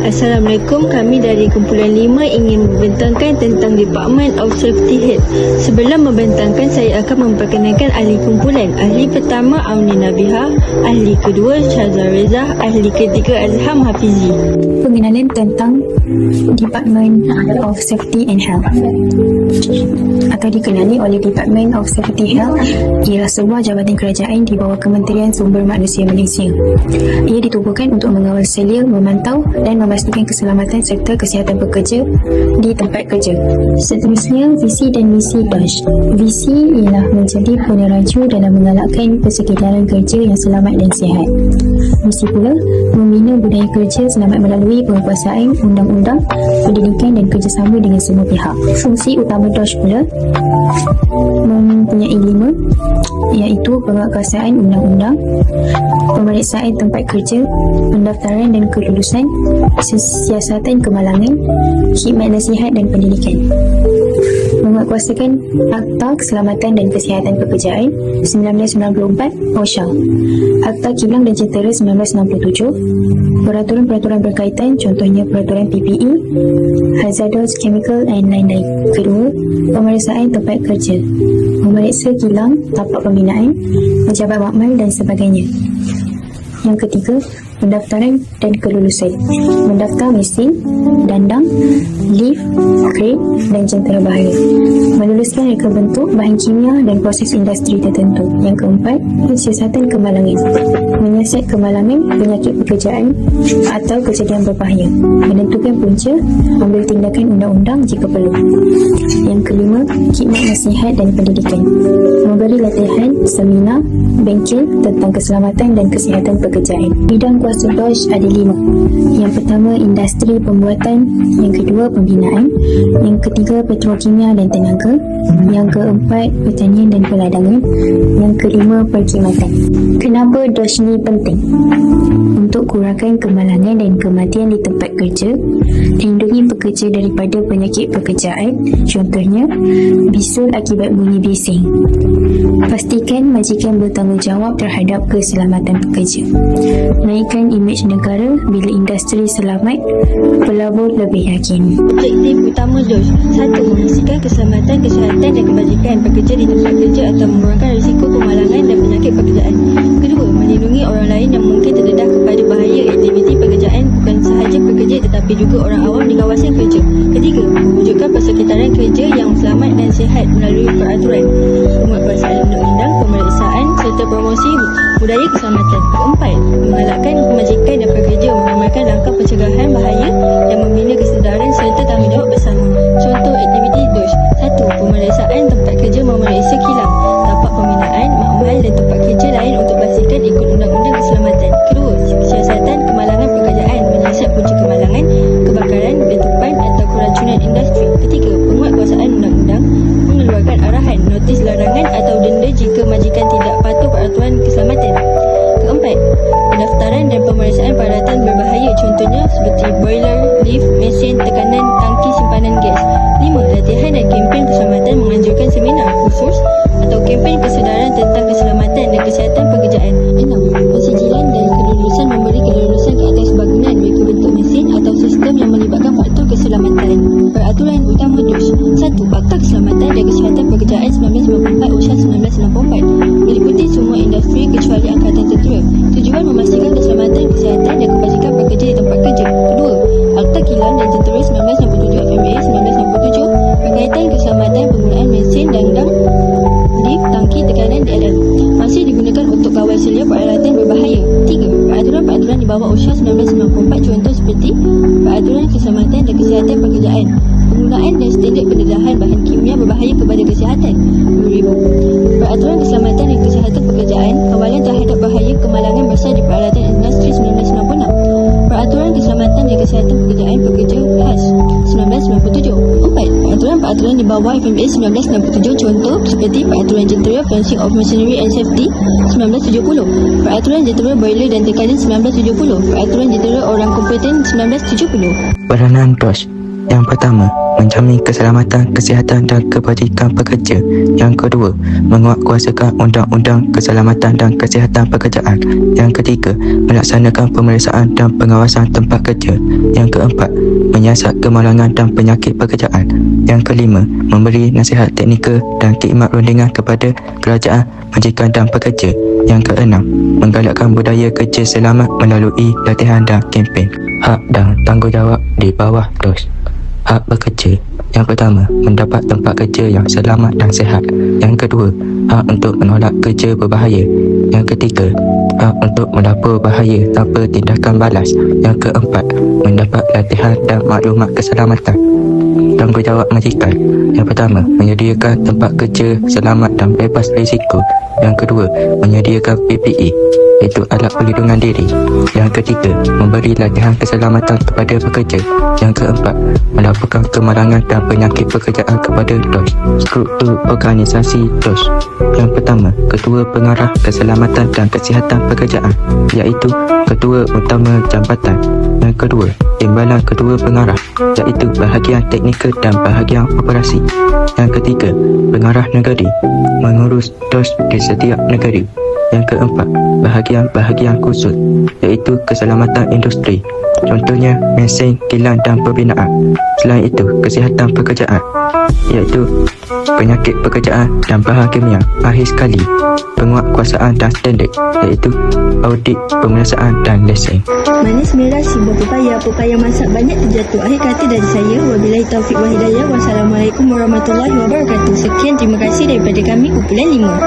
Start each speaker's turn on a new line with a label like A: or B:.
A: Assalamualaikum, kami dari kumpulan 5 ingin membentangkan tentang Department of Safety Health. Sebelum membentangkan, saya akan memperkenalkan ahli kumpulan. Ahli pertama Auni Nabiha, ahli kedua Syazwa Reza, ahli ketiga Azham Hafizi.
B: pengenalan tentang Department of Safety and Health atau dikenali oleh Department of Safety Health ialah sebuah jabatan kerajaan di bawah Kementerian Sumber Manusia Malaysia. Ia ditubuhkan untuk mengawal selia, memantau dan memastikan keselamatan serta kesihatan pekerja di tempat kerja. Seterusnya, visi dan misi DASH. Visi ialah menjadi peneraju dalam menggalakkan persekitaran kerja yang selamat dan sihat. Misi pula membina budaya kerja selamat melalui penguasaan undang-undang, pendidikan dan kerjasama dengan semua pihak. Fungsi utama DOSH pula mempunyai lima iaitu penguasaan undang-undang, pemeriksaan tempat kerja, pendaftaran dan kelulusan, siasatan kemalangan, khidmat nasihat dan pendidikan menguatkuasakan Akta Keselamatan dan Kesihatan Pekerjaan 1994 OSHA, Akta Kilang dan Jentera 1967, peraturan-peraturan berkaitan contohnya peraturan PPE, Hazardous Chemical and lain-lain. Kedua, pemeriksaan tempat kerja, memeriksa kilang, tapak pembinaan, pejabat makmal dan sebagainya. Yang ketiga, pendaftaran dan kelulusan. Mendaftar mesin, dandang, lift, crane dan jentera bahaya. Meluluskan reka bentuk bahan kimia dan proses industri tertentu. Yang keempat, siasatan kemalangan. Menyiasat kemalangan penyakit pekerjaan atau kejadian berbahaya. Menentukan punca, ambil tindakan undang-undang jika perlu. Yang kelima, khidmat nasihat dan pendidikan. Memberi latihan, seminar, bengkel tentang keselamatan dan kesihatan pekerjaan. Bidang kuasa DOSH ada lima. Yang pertama, industri pembuatan. Yang kedua, pembinaan. Yang ketiga, petrokimia dan tenaga. Yang keempat, pertanian dan peladangan. Yang kelima, perkhidmatan. Kenapa DOSH ni penting? Untuk kurangkan kemalangan dan kematian di tempat kerja, lindungi pekerja daripada penyakit pekerjaan, contohnya bisul akibat bunyi bising. Pastikan majikan bertanggungjawab terhadap keselamatan pekerja. Naikkan imej negara bila industri selamat, pelabur lebih yakin.
A: Objektif utama DOSH Satu, memastikan keselamatan, kesihatan dan kebajikan pekerja di tempat kerja atau mengurangkan risiko kemalangan dan penyakit pekerjaan. Kedua, melindungi orang lain yang mungkin terdedah kepada bahaya aktiviti pekerjaan bukan sahaja pekerja tetapi juga orang awam di kawasan kerja. Ketiga, mewujudkan persekitaran kerja yang selamat dan sihat melalui peraturan, penguatkuasaan undang-undang, pemeriksaan serta promosi budaya keselamatan. Keempat, menggalakkan majikan dan pekerja mengamalkan langkah pencegahan bahaya dan membina kesedaran serta tanggungjawab bersama. Contoh aktiviti DOSH. Satu, pemeriksaan tempat kerja memeriksa kilang, tapak pembinaan, makmal dan tempat kerja lain untuk pastikan ikut undang-undang keselamatan. Kedua, siasatan kemalangan pekerjaan, menyiasat punca kemalangan, kebakaran, letupan atau keracunan industri. Ketiga, penguatkuasaan undang-undang, mengeluarkan arahan, notis larangan atau denda jika majikan tidak patuh peraturan pendaftaran dan pemeriksaan peralatan berbahaya contohnya seperti boiler, lift, mesin, tekanan, tangki simpanan gas. Lima, latihan dan kempen keselamatan menganjurkan seminar khusus atau kempen kesedaran di tempat kerja. Kedua, Akta Kilang dan Tentera 1967 FMA 1997 berkaitan keselamatan penggunaan mesin dandang, lift, tangki, tekanan DLM masih digunakan untuk kawal selia peralatan berbahaya. Tiga, Peraturan-peraturan di bawah OSHA 1994 contoh seperti Peraturan Keselamatan dan Kesihatan Pekerjaan Penggunaan dan standard pendedahan bahan kimia berbahaya kepada kesihatan di bawah FMA 1997 contoh seperti Peraturan Jentera Fencing of Machinery and Safety 1970 Peraturan Jentera Boiler dan Tekanan 1970 Peraturan Jentera Orang Kompeten 1970
C: Peranan DOSH Yang pertama, menjamin keselamatan, kesihatan dan kebajikan pekerja. Yang kedua, menguatkuasakan undang-undang keselamatan dan kesihatan pekerjaan. Yang ketiga, melaksanakan pemeriksaan dan pengawasan tempat kerja. Yang keempat, menyiasat kemalangan dan penyakit pekerjaan. Yang kelima, memberi nasihat teknikal dan khidmat rundingan kepada kerajaan, majikan dan pekerja. Yang keenam, menggalakkan budaya kerja selamat melalui latihan dan kempen. Hak dan tanggungjawab di bawah DOS. Hak bekerja. Yang pertama, mendapat tempat kerja yang selamat dan sihat. Yang kedua, hak untuk menolak kerja berbahaya. Yang ketiga, hak untuk melapor bahaya tanpa tindakan balas. Yang keempat, mendapat latihan dan maklumat keselamatan. Tanggungjawab majikan. Yang pertama, menyediakan tempat kerja selamat dan bebas risiko. Yang kedua, menyediakan PPE iaitu alat perlindungan diri. Yang ketiga, memberi latihan keselamatan kepada pekerja. Yang keempat, melaporkan kemalangan dan penyakit pekerjaan kepada DOS. Struktur organisasi DOS. Yang pertama, Ketua Pengarah Keselamatan dan Kesihatan Pekerjaan iaitu Ketua Utama Jambatan. Yang kedua, Timbalan Ketua Pengarah iaitu bahagian teknikal dan bahagian operasi. Yang ketiga, Pengarah Negeri mengurus DOS di setiap negeri. Yang keempat, bahagian-bahagian khusus iaitu keselamatan industri. Contohnya, mesin, kilang dan pembinaan. Selain itu, kesihatan pekerjaan iaitu penyakit pekerjaan dan bahan kimia. Akhir sekali, penguatkuasaan dan standard iaitu audit, pemeriksaan dan lesen.
A: Manis merah si buah pepaya Pepaya masak banyak terjatuh Akhir kata dari saya Wabillahi taufiq wa hidayah Wassalamualaikum warahmatullahi wabarakatuh Sekian terima kasih daripada kami Kumpulan 5